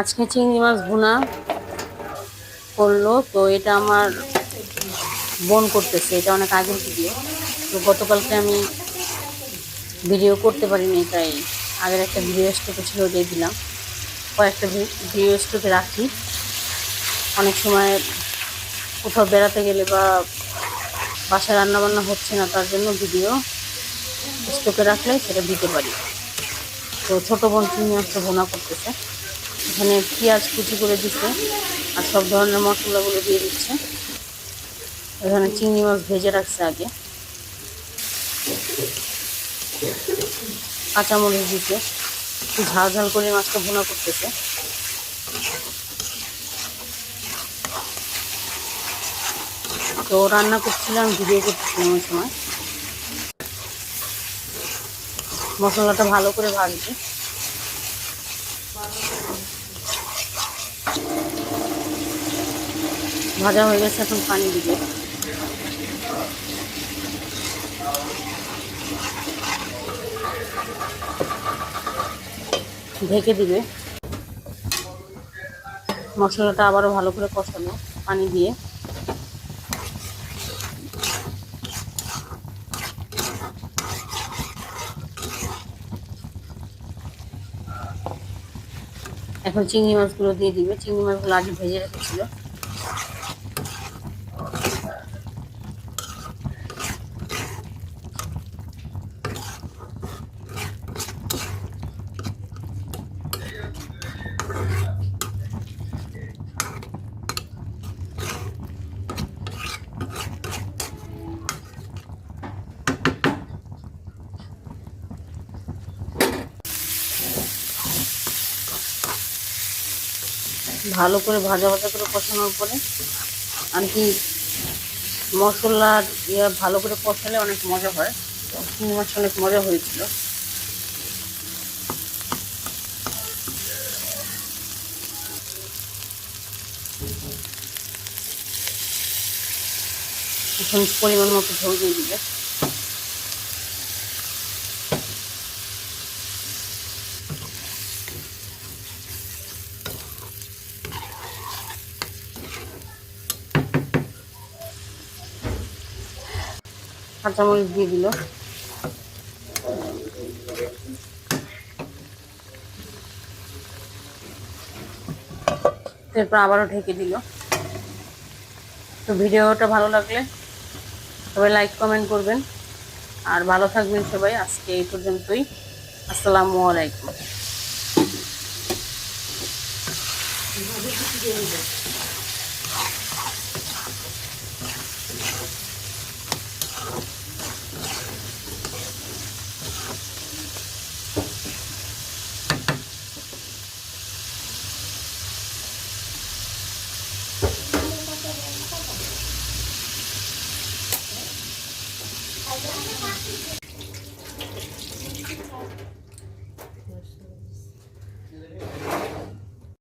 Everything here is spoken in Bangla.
আজকে চিংড়ি মাছ ভুনা করল, তো এটা আমার বোন করতেছে, এটা অনেক আগের ভিডিও তো গতকালকে আমি ভিডিও করতে পারিনি, তাই আগের একটা ভিডিও স্টকে ছিল দিয়ে দিলাম। কয়েকটা ভিডিও স্টকে রাখি। অনেক সময় কোথাও বেড়াতে গেলে বা বাসায় রান্নাবান্না হচ্ছে না, তার জন্য ভিডিও স্টকে রাখলে সেটা দিতে পারি। তো ছোটো বোন চিংড়ি মাছটা ভোনা করতেছে। এখানে পেঁয়াজ কুচি করে দিচ্ছে আর সব ধরনের মশলাগুলো দিয়ে দিচ্ছে। এখানে চিংড়ি মাছ ভেজে রাখছে আগে। কাঁচামরিচ একটু ঝাল ঝাল করে মাছটা ভুনা করতেছে। তো রান্না করছিলাম, ভিডিও করতেছিলাম ওই সময়। মশলাটা ভালো করে ভাজবে। ভাজা হয়ে গেছে, এখন পানি দিবে। ঢেকে দিবে। মশলাটা আবারও ভালো করে কষানো পানি দিয়ে। এখন চিংড়ি মাছগুলো দিয়ে দিবে। চিংড়ি মাছগুলো আগে ভেজে রেখেছিল। ভালো করে ভাজা ভাজা করে কষানোর পরে আর কি মশলার ইয়ে ভালো করে কষালে অনেক মজা হয়। চিংড়ি মাছ অনেক মজা হয়েছিল। এখন পরিমাণ মতো ঝোল দিয়ে দিবে। কাঁচামরিচ দিয়ে দিল। এরপর আবারও ঢেকে দিল। তো ভিডিওটা ভালো লাগলে সবাই লাইক কমেন্ট করবেন। আর ভালো থাকবেন সবাই, আজকে এই পর্যন্তই। আসসালামু আলাইকুম।